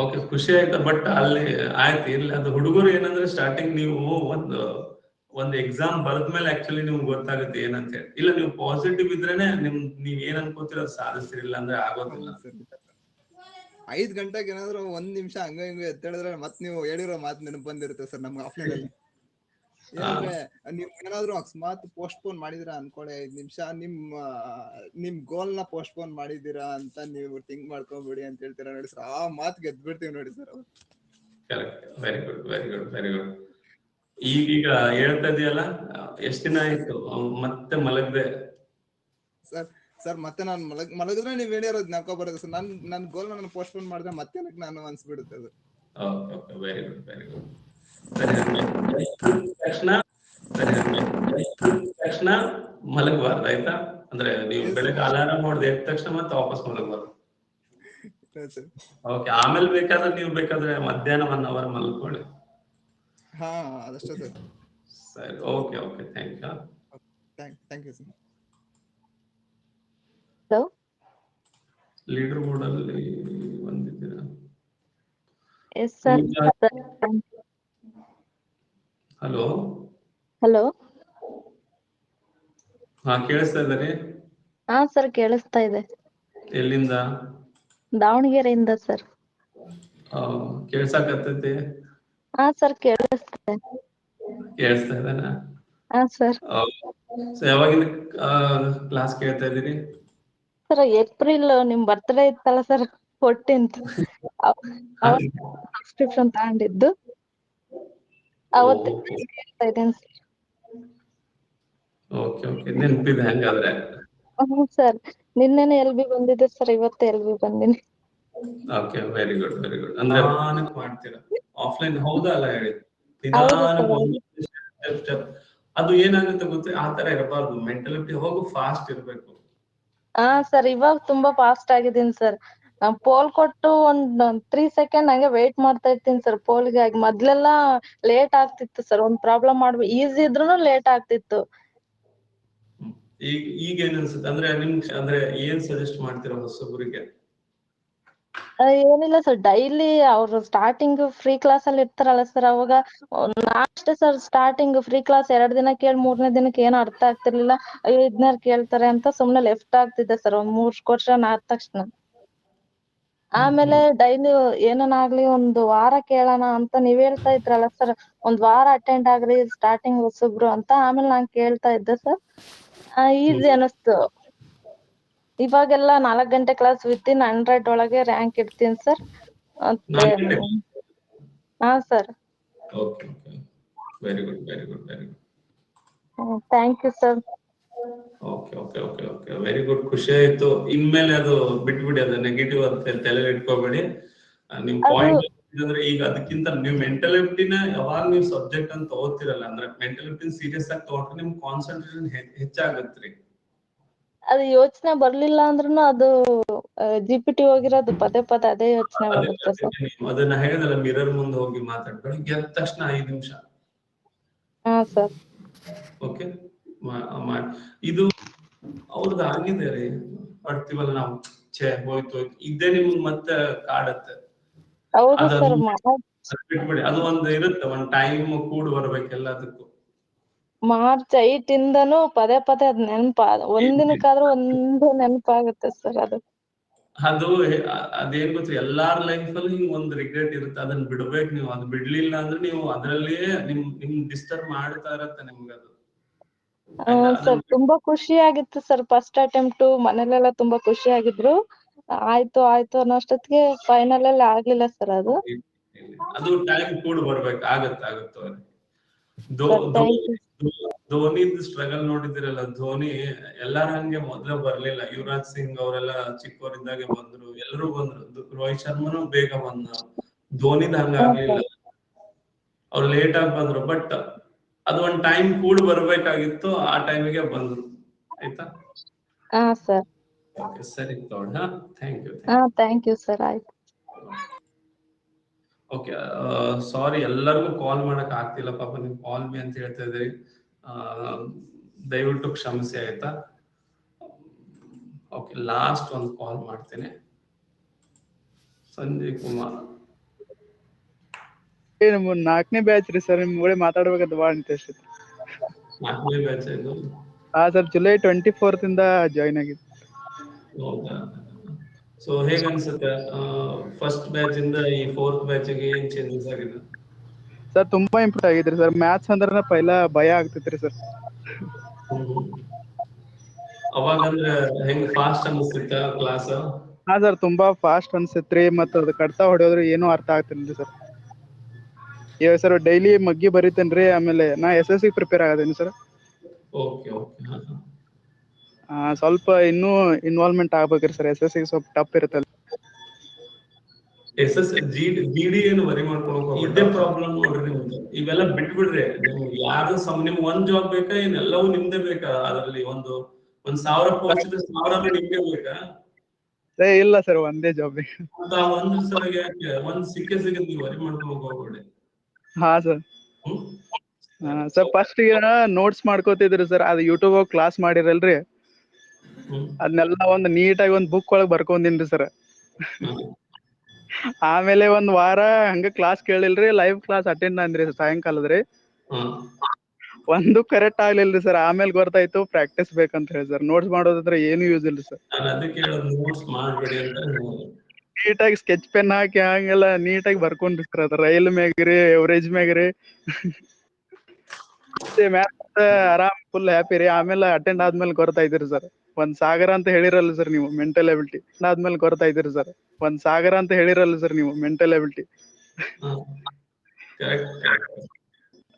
A: ಓಕೆ ಖುಷಿ ಆಯ್ತಾ ಬಟ್ ಅಲ್ಲಿ ಆಯ್ತು ಇಲ್ಲ ಅದು ಹುಡುಗರು ಏನಂದ್ರೆ ಸ್ಟಾರ್ಟಿಂಗ್ ನೀವು ಒಂದು ಒಂದು ಎಕ್ಸಾಮ್ ಬರದ್ಮೇಲೆ ಆಕ್ಚುಲಿ ನಿಮ್ಗೆ ಗೊತ್ತಾಗುತ್ತೆ ಏನಂತ ಹೇಳಿ ಇಲ್ಲ, ನೀವು ಪಾಸಿಟಿವ್ ಇದ್ರೇನೆ ನಿಮ್, ನೀವ್ ಏನ್ ಅನ್ಕೋತೀರ ಅದು ಸಾಧಿಸ್ತಿರಿಲ್ಲ ಅಂದ್ರೆ ಆಗೋದಿಲ್ಲ.
C: ಐದ್ ಗಂಟೆಗೆ ಏನಾದ್ರು ಒಂದ್ ನಿಮಿಷ ಹಂಗ ಹಿಂಗ ಎದ್ದೇಳಿದ್ರೆ ಮತ್ ನೀವು ಹೇಳಿರೋ ಮಾತು ನೆನಪು ಬಂದಿರುತ್ತೆ ಸರ್ ನಮ್ಗೆ ಆಫ್ಲೈನ್ ಅಲ್ಲಿ. ನೀವ್ ಏನಾದ್ರು ಅಕಸ್ಮಾತ್ ಪೋಸ್ಟ್ ಪೋನ್ ಮಾಡಿದಿರಾ ಅನ್ಕೊಳ್ಳಿ ಐದ್ ನಿಮಿಷ ನಿಮ್ ನಿಮ್ ಗೋಲ್ನ ಪೋಸ್ಟ್ ಪೋನ್ ಮಾಡಿದೀರಾ ಅಂತ ನೀವು ಥಿಂಕ್ ಮಾಡ್ಕೊಂಬಿಡಿ ಅಂತ ಹೇಳ್ತೀರಾ ನೋಡಿ ಸರ್. ಆ ಮಾತ್ ಗೆದ್ಬಿಡ್ತೀವಿ ನೋಡಿ sir
A: very good very good very good ಈಗೀಗ ಹೇಳ್ತಾ ಇದೆಯಲ್ಲ ಎಷ್ಟ್ ದಿನ ಆಯ್ತು? ಮತ್ತೆ ಮಲಗ್ದೆ?
C: ಸರ್ ಸರ್ ಮತ್ತೆ ನಾನು ಮಲಗ್ ಮಲಗಿದ್ರೆ ನೀವ್ ಹೇಳಿರೋದು ನಾಕೋ ಬರೋದು ಸರ್. ನನ್ ನನ್ ಗೋಲ್ ನಾನು ಪೋಸ್ಟ್ ಪೋನ್ ಮಾಡಿದ್ರೆ ಮತ್ತೆ ನನಗೆ ನಾನು ಅನ್ಸ್ಬಿಡುತ್ತೆ ಅದು.
A: Okay okay very good very good ತಕ್ಷಣ ತಕ್ಷಣ ಮಲಗಬಾರ್ದು ಆಯ್ತಾ? ಅಂದ್ರೆ ನೀವು ಬೆಳಗ್ಗೆ ಅಲಾರಾಮ್ ನೋಡ್ದೆ ಎದ್ದ ತಕ್ಷಣ ಮತ್ತೆ ವಾಪಸ್ ಮಲಗಬಾರ್ದು. ಓಕೆ ಆಮೇಲೆ ಬೇಕಾದ್ರೆ ನೀವು ಬೇಕಾದ್ರೆ ಮಧ್ಯಾಹ್ನ ಒನ್ ಅವರ್ ಮಲ್ಕೊಳ್ಳಿ.
C: ಹಾ ಅದಷ್ಟೇ sir
A: okay okay thank you
C: thank you sir
A: leader board ಅಲ್ಲಿ ಬಂದಿದ್ದೀರಾ
D: ಎಸ್ ಸರ್
A: ಹಲೋ?
D: ಹಲೋ?
A: ಹಾ ಕೇಳಿಸ್ತಾ ಇದ್ದಾರೆ
D: ಹಾ ಸರ್ ಕೇಳಿಸ್ತಾ ಇದೆ.
A: ಎಲ್ಲಿಂದ?
D: ದಾವಣಗೆರೆಯಿಂದ ಸರ್.
A: ಕೇಳ್ಸಾಕತ್ತೈತಿ?
D: ಹಾ ಸರ್ ಕೇಳಿಸ್ತಾ
A: ಕೇಳಿಸ್ತಾ ಇದ್ದಾನ?
D: ಹಾ ಸರ್.
A: ಸೊ ಯಾವಾಗಿಂದ ಕ್ಲಾಸ್ ಕೇಳ್ತಾ ಇದ್ದೀರಿ?
D: ಸರ್ ಏಪ್ರಿಲ್ ನಿಮ್ ಬರ್ತ್ಡೇ ಇತ್ತಲ್ಲ ಸರ್ ಫೋರ್ಟೀನ್ತ್ ಸಬ್ಸ್ಕ್ರಿಪ್ಷನ್ ತಗೊಂಡಿದ್ದು. ಅವತ್ತಿಂದ ಕೇಳ್ತಾ ಇದ್ದೇನೆ ಸರ್
A: ಓಕೆ ಓಕೆ. ನೆನಪಿದೆ ಹಂಗಾದ್ರೆ.
D: ಹ್ಞೂ ಸರ್. ನಿನ್ನೆನೆ ಎಲ್ ಬಿ ಬಂದಿದೆ ಸರ್ ಇವತ್ತು ಎಲ್ ಬಿ ಬಂದಿನಿ.
A: Okay very good very good ಅಂದ್ರೆ ನಿಧಾನಕ್ಕೆ ಮಾಡ್ತೀರಾ? ಆಫ್ಲೈನ್ ಹೌದಾ ಅಲ್ಲ ಹೇಳಿ?
D: ಹೌದು
A: ನಿಧಾನಕ್ಕೆ. ಅದು ಏನಾಗುತ್ತೆ ಗೊತ್ತೇ? ಆ ತರ ಇರಬಾರ್ದು. ಮೆಂಟಾಲಿಟಿ ಹೋಗು ಫಾಸ್ಟ್ ಇರಬೇಕು.
D: ಹಾ ಸರ್ ಇವಾಗ ತುಂಬಾ ಫಾಸ್ಟ್ ಆಗಿದ್ದೀನಿ ಸರ್. ಪೋಲ್ ಕೊಟ್ಟು ಒಂದ್ ತ್ರೀ ಸೆಕೆಂಡ್ ಹಂಗೆ ವೇಟ್ ಮಾಡ್ತಾ ಇರ್ತೀನಿ ಸರ್ ಪೋಲ್ಗಾಗಿ ಮೊದ್ಲೆಲ್ಲ ಲೇಟ್ ಆಗ್ತಿತ್ತು ಸರ್ ಒಂದ್ ಪ್ರಾಬ್ಲಮ್ ಮಾಡ್ಬೇಕು ಈಸಿ ಇದ್ರೂನು ಲೇಟ್ ಆಗ್ತಿತ್ತು.
A: ಈಗ ಈಗ ಏನ್ ಅನ್ಸುತ್ತೆ? ಅಂದ್ರೆ ನಿಮ್ ಅಂದ್ರೆ ಏನ್ ಸಜೆಸ್ಟ್ ಮಾಡ್ತೀರಾ ಹೊಸಬರಿಗೆ?
D: ಏನಿಲ್ಲ ಸರ್ ಡೈಲಿ ಅವ್ರು ಸ್ಟಾರ್ಟಿಂಗ್ ಫ್ರೀ ಕ್ಲಾಸ್ ಅಲ್ಲಿ ಇರ್ತಾರಲ್ಲ ಸರ್ ಅವಾಗ ಅಷ್ಟೇ ಸರ್ ಸ್ಟಾರ್ಟಿಂಗ್ ಫ್ರೀ ಕ್ಲಾಸ್ ಎರಡ್ ದಿನ ಕೇಳಿ ಮೂರನೇ ದಿನಕ್ಕೆ ಏನು ಅರ್ಥ ಆಗ್ತಿರ್ಲಿಲ್ಲ. ಅಯ್ಯೋ ಇದ್ನಾರು ಕೇಳ್ತಾರೆ ಅಂತ ಸುಮ್ನೆ ಲೆಫ್ಟ್ ಆಗ್ತಿದ್ದೆ ಸರ್ ಒಂದ್ ಮೂರ್ ಕ್ವಶನ್ ಆದ ತಕ್ಷಣ. ಆಮೇಲೆ ಡೈಲಿ ಏನನ್ನಾಗ್ಲಿ ಒಂದು ವಾರ ಕೇಳೋಣ ಅಂತ ನೀವ್ ಹೇಳ್ತಾ ಇದ್ರಲ್ಲ ಸರ್ ಒಂದ್ ವಾರ ಅಟೆಂಡ್ ಆಗ್ರಿ ಸ್ಟಾರ್ಟಿಂಗ್ ಹೊಸಬ್ರು ಅಂತ ಆಮೇಲೆ ನಾನ್ ಕೇಳ್ತಾ ಇದ್ದೆ ಸರ್. ಈಸಿ ಅನಿಸ್ತು. ಇವಾಗೆಲ್ಲ ನಾಲ್ಕ್ ಗಂಟೆ ಕ್ಲಾಸ್ ವಿತ್ ಇನ್ ಹಂಡ್ರೆಡ್ ಒಳಗೆ ರ್ಯಾಂಕ್ ಇಡ್ತೀನಿ ಸರ್. ಹಾ sir.
A: Very good very good very good
D: thank you sir.
A: Okay okay okay okay very good ಖುಷಿ ಆಯ್ತು. ಇನ್ಮೇಲೆ ಅದು ಬಿಟ್ಬಿಡಿ ಅದು ನೆಗೆಟಿವ್ ಅಂತ ತಲೆ ಇಟ್ಕೋಬೇಡಿ. ನಿಮ್ ಪಾಯಿಂಟ್ ಅಂದ್ರೆ ಈಗ ಅದಕ್ಕಿಂತ ನೀವು ಮೆಂಟಲಿಟಿನ ಯಾವಾಗ ನೀವು ಸಬ್ಜೆಕ್ಟ್ ಅಂತ ತಗೋತಿರಲ್ಲ ಅಂದ್ರೆ ಮೆಂಟಲಿಟಿನ ಸೀರಿಯಸ್ ಆಗಿ ತಗೊಂಡ್ರೆ ನಿಮ್ ಕಾನ್ಸಂಟ್ರೇಷನ್ ಹೆಚ್ಚಾಗತ್ರಿ
D: ಅದು ಯೋಚನೆ ಬರ್ಲಿಲ್ಲ ಅಂದ್ರೂ ಅದು ಜಿಪಿಟಿ ಹೋಗಿರೋದು ಪದೇ ಪದೇ ಅದೇ ಯೋಚನೆ
A: ಅದನ್ನ ಹೇಳಿದಲ್ಲ ಮಿರರ್ ಮುಂದೆ ಹೋಗಿ ಮಾತಾಡ್ಬೇಡಿ ಗೆದ್ದ ತಕ್ಷಣ ಐದು ನಿಮಿಷ.
D: ಹಾ ಸರ್.
A: ಓಕೆ ಇದು ಅವ್ರದ್ದು ಆಗಿದೆ ರೀ ಪಡ್ತೀವಲ್ಲ ನಾವು? ಛೇ ಹೋಯ್ತು ಹೋಯ್ತು. ಇದೇ ನಿಮ್ಗ್ ಮತ್ತೆ ಕಾಡತ್ತೆ ಬಿಟ್ಬಿಡಿ. ಅದು ಒಂದು ಇರುತ್ತೆ ಒಂದ್ ಟೈಮ್ ಕೂಡ ಬರ್ಬೇಕು ಎಲ್ಲದಕ್ಕೂ
D: ಮಾರ್ಚ್ ಐಟ್ ಇಂದನು ಪದೇ ಪದೇ ಅದ್ ನೆನಪ ಒಂದಿನಕ್ಕಾದ್ರೂ ಒಂದು ನೆನಪಾಗುತ್ತೆ ಸರ್ ಅದು.
A: ಅದು ಅದೇನ್ ಗೊತ್ತಾ ಎಲ್ಲಾರ ಲೈಫ್ ಅಲ್ಲಿ ಹಿಂಗ್ ಒಂದ್ ರಿಗ್ರೆಟ್ ಇರುತ್ತೆ. ಅದನ್ನ ಬಿಡ್ಬೇಕು ನೀವು. ಅದ್ ಬಿಡ್ಲಿಲ್ಲ ಅಂದ್ರೆ ನೀವು ಅದ್ರಲ್ಲಿಯೇ ನಿಮ್ ನಿಮ್ ಡಿಸ್ಟರ್ಬ್ ಮಾಡ್ತಾ ಇರತ್ತೆ ನಿಮ್ಗೆ ಅದು
D: ಸರ್ ತುಂಬಾ ಖುಷಿ ಆಗಿತ್ತು ಸರ್ ಫಸ್ಟ್ ಅಟೆಂಪ್ಟ್ ಮನೇಲೆಲ್ಲ ತುಂಬಾ ಖುಷಿ ಆಗಿದ್ರು. ಆಯ್ತು ಆಯ್ತು ಅನ್ನೋಷ್ಟೊತ್ತಿಗೆ ಫೈನಲ್ ಅಲ್ಲಿ ಆಗ್ಲಿಲ್ಲ ಸರ್ ಅದು.
A: ಅದು ಟೈಮ್ ಕೂಡ ಬರ್ಬೇಕು ಆಗತ್ತೆ ಆಗುತ್ತೆ ಧೋನಿ ಸ್ಟ್ರಗಲ್ ನೋಡಿದಿರಲ್ಲ ಧೋನಿ ಎಲ್ಲಾರ ಹಂಗೆ ಮೊದ್ಲೇ ಬರ್ಲಿಲ್ಲ. ಯುವರಾಜ್ ಸಿಂಗ್ ಅವರೆಲ್ಲ ಚಿಕ್ಕವರಿದ್ದಾಗೆ ಬಂದ್ರು ಎಲ್ಲರೂ ಬಂದ್ರು. ರೋಹಿತ್ ಶರ್ಮನು ಬೇಗ ಬಂದ. ಧೋನಿದ ಹಂಗ ಆಗ್ಲಿಲ್ಲ. ಅವ್ರು ಲೇಟ್ ಆಗಿ ಬಂದ್ರು ಬಟ್ ಅದು ಒಂದ್ ಟೈಮ್ ಕೂಡ ಬರ್ಬೇಕಾಗಿತ್ತು ಆ ಟೈಮಿಗೆ ಬಂದ್ರು. ಆಯ್ತಾ?
D: ಸರ್.
A: ಓಕೆ ಸರಿ ತಗೊಂಡ thank you
D: thank you sir ಆಯ್ತು.
A: ಓಕೆ ಸಾರಿ ಎಲ್ಲರಿಗೂ ಕಾಲ್ ಮಾಡಕ್ ಆಗ್ತಿಲ್ಲ. ಪಾಪ ನೀವು ಕಾಲ್ ಬಿ ಅಂತ ಹೇಳ್ತಾ ಇದ್ರಿ ದಯವಿಟ್ಟು ಕ್ಷಮಿಸಿ ಆಯ್ತಾ? ಓಕೆ ಲಾಸ್ಟ್ ಒಂದು ಕಾಲ್ ಮಾಡ್ತೇನೆ. ಸಂಜಯ್ ಕುಮಾರ್.
E: ನಮ್ಮ ನಾಲ್ಕನೇ ಬ್ಯಾಚ್ ರೀ ಸರ್ ನಿಮ್ ಕೂಡ ಮಾತಾಡ್ಬೇಕಂತ ಭಾಳ ಇಂಟ್ರೆಸ್ಟ್ ಇತ್ತು
A: ನಾಲ್ಕನೇ ಬ್ಯಾಚ್ ಇದು?
E: ಹಾ ಸರ್ ಜುಲೈ ಟ್ವೆಂಟಿ ಫೋರ್ತ್ ಇಂದ ಜಾಯಿನ್ ಆಗಿದ್ದು.
A: ಹೌದಾ? ಸೊ ಹೇಗ ಅನ್ಸುತ್ತೆ? ಫಸ್ಟ್ ಬ್ಯಾಚ್ ಇಂದ ಈ ಫೋರ್ತ್ ಬ್ಯಾಚ್ಗೆ ಏನ್ ಚೇಂಜಸ್ ಆಗಿದೆ?
E: ಸರ್ ತುಂಬಾ ಇಂಪ್ರೂವ್ ಆಗಿದ್ರಿ ಸರ್ ಮ್ಯಾಥ್ಸ್ ಅಂದ್ರೆ ಪೈಲ ಭಯ ಆಗ್ತೈತ್ರಿ ಸರ್
A: ಅವಾಗ ಅಂದ್ರೆ ಹೆಂಗ್ ಫಾಸ್ಟ್ ಅನಿಸ್ತಿತ್ತ ಕ್ಲಾಸ್
E: ಹಾ ಸರ್ ತುಂಬಾ ಫಾಸ್ಟ್ ಅನ್ಸುತ್ತೆ ಮತ್ತ ಅದ್ ಕಡ್ತಾ ಹೊಡೆಯೋದ್ರೆ ಏನು ಅರ್ಥ ಆಗ್ತಿಲ್ರಿ ಸರ್ ಇವಾಗ ಸರ್ ಡೈಲಿ ಮಗ್ಗಿ ಬರಿತೇನ್ರಿ ಆಮೇಲೆ ನಾ ಎಸ್ ಎಸ್ ಸಿ ಪ್ರಿಪೇರ್ ಆಗದೇನಿ ಸರ್
A: ಓಕೆ ಓಕೆ
E: ಸ್ವಲ್ಪ ಇನ್ನೂ ಇನ್ವಾಲ್ವ್ಮೆಂಟ್ ಆಗ್ಬೇಕ್ರಿ ಸರ್ ಎಸ್ ಎಸ್ ಸಿ ಸ್ವಲ್ಪ ಟಫ್ ಇರುತ್ತಲ್ಲ.
A: ಎಸ್ ಎಸ್ ಜಿ ಡಿ ಏನು ವರಿ ಮಾಡ್ಕೊಳಕ್ ಇದೇ ಪ್ರಾಬ್ಲಮ್ ನೋಡ್ರಿ ನಿಮ್ದು. ಇವೆಲ್ಲ ಬಿಟ್ಬಿಡ್ರಿ. ನಿಮ್ಗೆ ಯಾರು ಸಮ್ ನಿಮ್ಗೆ ಒಂದ್ ಜಾಬ್ ಬೇಕಾ ಏನ್ ಎಲ್ಲವೂ ನಿಮ್ದೇ ಬೇಕಾ ಅದ್ರಲ್ಲಿ? ಒಂದು ಒಂದ್ ಸಾವಿರ ಪೋಸ್ಟ್ ಸಾವಿರ ನಿಮ್ಗೆ ಬೇಕಾ?
E: ಏ ಇಲ್ಲ ಸರ್ ಒಂದೇ ಜಾಬ್
A: ಅಂತ ಆ ಒಂದ್ ಸಲ ಒಂದ್ ಸಿಕ್ಕೇ ಸಿಗದ್ ನೀವು ವರಿ ಮಾಡ್ಕೊಳಕ್ ಹೋಗ್ಬೇಡಿ
E: ಹಾ ಸರ್ ಸರ್ ಫಸ್ಟ್ ನೋಟ್ಸ್ ಮಾಡ್ಕೋತಿದ್ರಿ ಸರ್ ಅದು ಯೂಟ್ಯೂಬ್ ಕ್ಲಾಸ್ ಮಾಡಿರಲ್ರಿ. ಅದನ್ನೆಲ್ಲ ಒಂದ್ ನೀಟಾಗಿ ಒಂದ್ ಬುಕ್ ಒಳಗ್ ಬರ್ಕೊಂಡಿನ್ರಿ ಸರ್ ಆಮೇಲೆ ಒಂದ್ ವಾರ ಹಂಗ ಕ್ಲಾಸ್ ಕೇಳಿಲ್ರಿ. ಲೈವ್ ಕ್ಲಾಸ್ ಅಟೆಂಡ್ ಅಂದ್ರಿ ಸಾಯಂಕಾಲದ್ರಿ. ಒಂದು ಕರೆಕ್ಟ್ ಆಗ್ಲಿಲ್ರಿ ಸರ್ ಆಮೇಲೆ ಗೊತ್ತಾಯ್ತು ಪ್ರಾಕ್ಟೀಸ್ ಬೇಕಂತ ಹೇಳಿ ಸರ್ ನೋಟ್ಸ್ ಮಾಡೋದ್ರೆ ಏನು ಯೂಸ್ ಇಲ್ರಿ ಸರ್ ನೀಟಾಗಿ ಸ್ಕೆಚ್ ಪೆನ್ ಹಾಕಿ ಹಂಗೆಲ್ಲ ನೀಟಾಗಿ ಬರ್ಕೊಂಡ್ರಿ ಸರ್ ಅದ ರೈಲ್ ಮ್ಯಾಗ್ರಿ ಎವರೇಜ್ ಮ್ಯಾಗ್ರಿ. ಆರಾಮ್ ಫುಲ್ ಹ್ಯಾಪಿ ರೀ. ಆಮೇಲೆ ಅಟೆಂಡ್ ಆದ್ಮೇಲೆ ಗೊತ್ತಾಯ್ತಿರಿ ಸರ್ ಒಂದ್ ಸಾಗರ ಅಂತ ಹೇಳಿರಲ್ಲ ಸರ್ ನೀವು ಮೆಂಟಲ್ ಎಬಿಲಿಟಿ ಆದ್ಮೇಲೆ ಗೊತ್ತಾಯ್ತಿರಿ ಸರ್ ಒಂದ್ ಸಾಗರ ಅಂತ ಹೇಳಿರಲ್ಲ ಸರ್ ನೀವು ಮೆಂಟಲ್ ಎಬಿಲಿಟಿ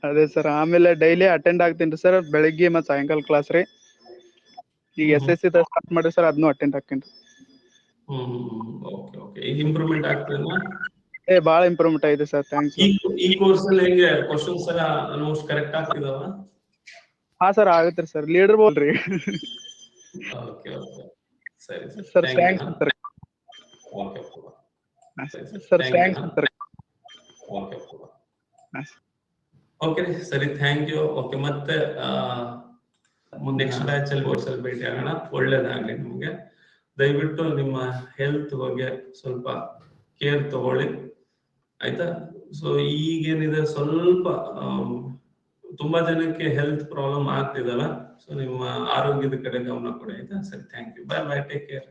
E: ಅದೇ ಸರ್ ಆಮೇಲೆ ಡೈಲಿ ಅಟೆಂಡ್ ಆಗ್ತೀನಿ ಸರ್ ಬೆಳಿಗ್ಗೆ ಮತ್ತೆ ಸಾಯಂಕಾಲ ಕ್ಲಾಸ್ ರೀ. ಈಗ ಎಸ್ ಎಸ್ ಸಿ ಸ್ಟಾರ್ಟ್ ಮಾಡ್ರಿ ಸರ್ ಅದನ್ನು ಅಟೆಂಡ್
A: ಹ್ಮ್ ಓಕೆ ಓಕೆ ಈಗ ಇಂಪ್ರೂವ್ಮೆಂಟ್ ಆಗ್ತದೇನಾ
E: ಏ ಬಾಳ ಇಂಪ್ರೂವ್ಮೆಂಟ್ ಆಗಿದೆ ಸರ್ ಥ್ಯಾಂಕ್ಸ್
A: ಈ ಈ ಕೋರ್ಸ್ ಅಲ್ಲಿ ಹೆಂಗೆ ಕ್ವಶನ್ಸ್ ಎಲ್ಲ ನೋಟ್ಸ್ ಕರೆಕ್ಟ್ ಆಗ್ತಿದಾವ?
E: ಹಾ ಸರ್ ಆಗತ್ರಿ ಸರ್. ಲೀಡರ್ ಬೋಲ್ರಿ
A: ಓಕೆ ಓಕೆ ಸರಿ
E: ಸರ್.
A: Thank you,
E: ಥ್ಯಾಂಕ್ಸ್
A: ಹಾ.
E: ಸರ್
A: ಓಕೆ ಸರಿ, ಸರಿ.
E: ಸರ್
A: Thank you,
E: ಥ್ಯಾಂಕ್ಸ್
A: ಹಾ.
E: ಸರ್
A: ಓಕೆ
E: ಹಾ.
A: ಓಕೆ ರೀ ಸರಿ. ಥ್ಯಾಂಕ್ ಯು ಓಕೆ ಮತ್ತೆ ನೆಕ್ಸ್ಟ್ ಬ್ಯಾಚ್ ಅಲ್ಲಿ ಕೋರ್ಸ್ ಅಲ್ಲಿ ಭೇಟಿ ಆಗೋಣ. ಒಳ್ಳೇದಾಗ್ಲಿ ನಿಮ್ಗೆ. ದಯವಿಟ್ಟು ನಿಮ್ಮ ಹೆಲ್ತ್ ಬಗ್ಗೆ ಸ್ವಲ್ಪ ಕೇರ್ ತಗೊಳ್ಳಿ. ಆಯ್ತಾ? ಸೊ ಈಗೇನಿದೆ ಸ್ವಲ್ಪ ತುಂಬಾ ಜನಕ್ಕೆ ಹೆಲ್ತ್ ಪ್ರಾಬ್ಲಮ್ ಆಗ್ತಿದಲ್ಲ ಸೊ ನಿಮ್ಮ ಆರೋಗ್ಯದ ಕಡೆ ಗಮನ ಕೊಡಿ, ಆಯ್ತಾ? ಸರಿ thank you bye bye take care